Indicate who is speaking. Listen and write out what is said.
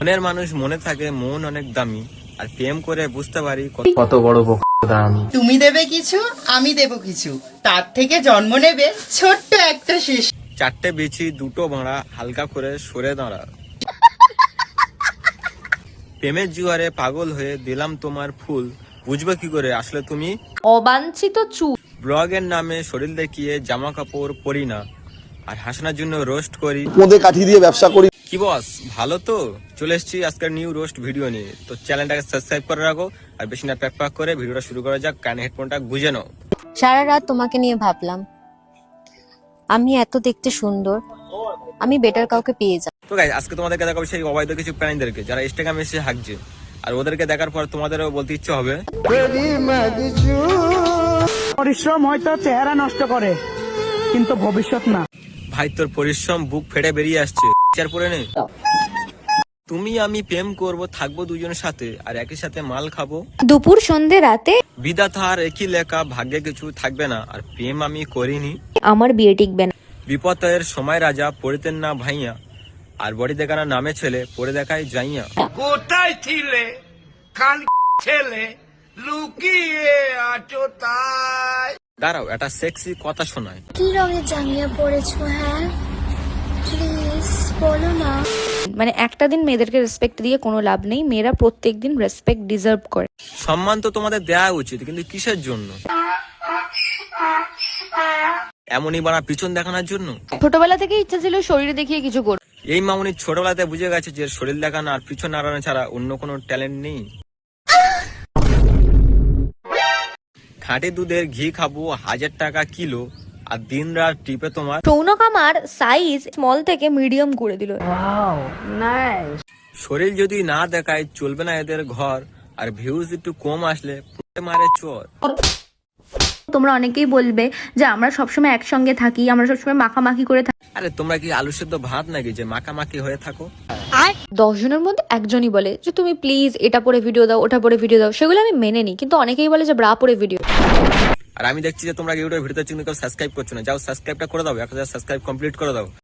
Speaker 1: মনের মানুষ মনে থাকে মন অনেক দামি। আর প্রেম করে বুঝতে পারি কত-
Speaker 2: বড় আমি।
Speaker 3: তুমি দেবে কিছু আমি দেব কিছু। তার থেকে জন্ম নেবে ছোট্ট একটা শিশু।
Speaker 1: চারটে বিছি দুটো ভাড়া হালকা করে সরে দাঁড়া। প্রেমের জুয়ারে পাগল হয়ে দিলাম তোমার ফুল। বুঝবে কি করে? আসলে তুমি?
Speaker 4: অবাঞ্ছিত চুল।
Speaker 1: ব্লগের নামে শরীর দেখিয়ে জামা কাপড় পরি না। আর হাসানোর জন্য রোস্ট করি।
Speaker 5: মধ্যে কাঠি দিয়ে ব্যবসা করি।
Speaker 1: কি বস ভালো তো? চলে এসেছি আজকের নিউ রোস্ট ভিডিও নিয়ে। তো চ্যানেলটাকে সাবস্ক্রাইব করে রাখো আর বেশি না প্যাক প্যাক করে ভিডিওটা শুরু করা যাক কানে হেডফোনটা গুজে নাও।
Speaker 6: সারা রাত তোমাকে নিয়ে ভাবলাম আমি এত দেখতে সুন্দর আমি বেটার কাউকে পেয়ে যাব।
Speaker 1: তো গাইজ আজকে তোমাদেরকে দেখাবো সেই অবৈধ কিছু প্রাণীদেরকে যারা ইনস্টাগ্রামে এসে হাঁকছে। আর ওদেরকে দেখার পর তোমাদেরও বলতে ইচ্ছে হবে।
Speaker 7: পরিশ্রম হয়তো চেহারা নষ্ট করে কিন্তু ভবিষ্যৎ না।
Speaker 1: ভাই তোর পরিশ্রম বুক ফেটে বেরিয়ে আসছে। বিচার পরে নে। তুমি আমি প্রেম করব থাকব দুজনের সাথে আর একই সাথে মাল খাব।
Speaker 6: দুপুর সন্ধে রাতে
Speaker 1: বিধাতা আর একই লেখা ভাগ্যে কিছু থাকবে না আর প্রেম আমি করিনি।
Speaker 6: আমার বিয়ে টিকবে না।
Speaker 1: বিপদের সময় রাজা পড়িতেন না ভাইয়া আর বড়ি দেখানা নামে ছেলে পড়ে দেখায় যাইয়া।
Speaker 8: কোথায় ছিলে? কান ছেলে লুকিয়ে আছো তাই।
Speaker 1: দাঁড়াও একটা সেক্সি কথা শোনায়
Speaker 9: কি রঙের জাঙ্গিয়া পরেছো হ্যাঁ? প্লিজ বলো না।
Speaker 4: মানে একটা দিন মেয়েদেরকে রেসপেক্ট দিয়ে কোনো লাভ নেই মেয়েরা প্রত্যেক দিন রেসপেক্ট ডিজার্ভ করে।
Speaker 1: সম্মান তো তোমাদের দেওয়া উচিত কিন্তু কিসের জন্য? এমনই বানা পিছন দেখানোর জন্য?
Speaker 4: ছোটবেলা থেকে ইচ্ছা ছিল শরীরে দেখিয়ে কিছু করব
Speaker 1: এই মামুনি ছোটবেলাতে বুঝে গেছে যে শরীর দেখানো আর পিছন নাড়ানো ছাড়া অন্য কোনো ট্যালেন্ট নেই। খাঁটি দুধের ঘি খাব হাজার টাকা কিলো আর দিন রাত টিপে তোমার
Speaker 4: সৌনক আমার সাইজ স্মল থেকে মিডিয়াম করে দিল।
Speaker 1: শরীর যদি না দেখায় চলবে না এদের ঘর আর ভিউজ একটু কম আসলে মারে চোর।
Speaker 4: তোমরা অনেকেই বলবে যে আমরা সবসময় একসঙ্গে থাকি আমরা সবসময় মাখামাখি করে থাকি।
Speaker 1: আরে তোমরা কি আলু সেদ্ধ ভাত নাকি যে মাখামাখি হয়ে থাকো?
Speaker 4: দশ জনের মধ্যে একজনই বলে যে তুমি প্লিজ এটা পরে ভিডিও দাও ওটা পরে ভিডিও দাও। সেগুলো আমি মেনে নিই কিন্তু অনেকেই বলে যে ব্রা পরে ভিডিও
Speaker 1: আর আমি দেখছি যে তোমরা ইউটিউবে ভিডিওতে চিহ্ন করে সাবস্ক্রাইব করছ না। যাও সাবস্ক্রাইবটা করে দাও এক হাজার সাবস্ক্রাইব কমপ্লিট করে দাও।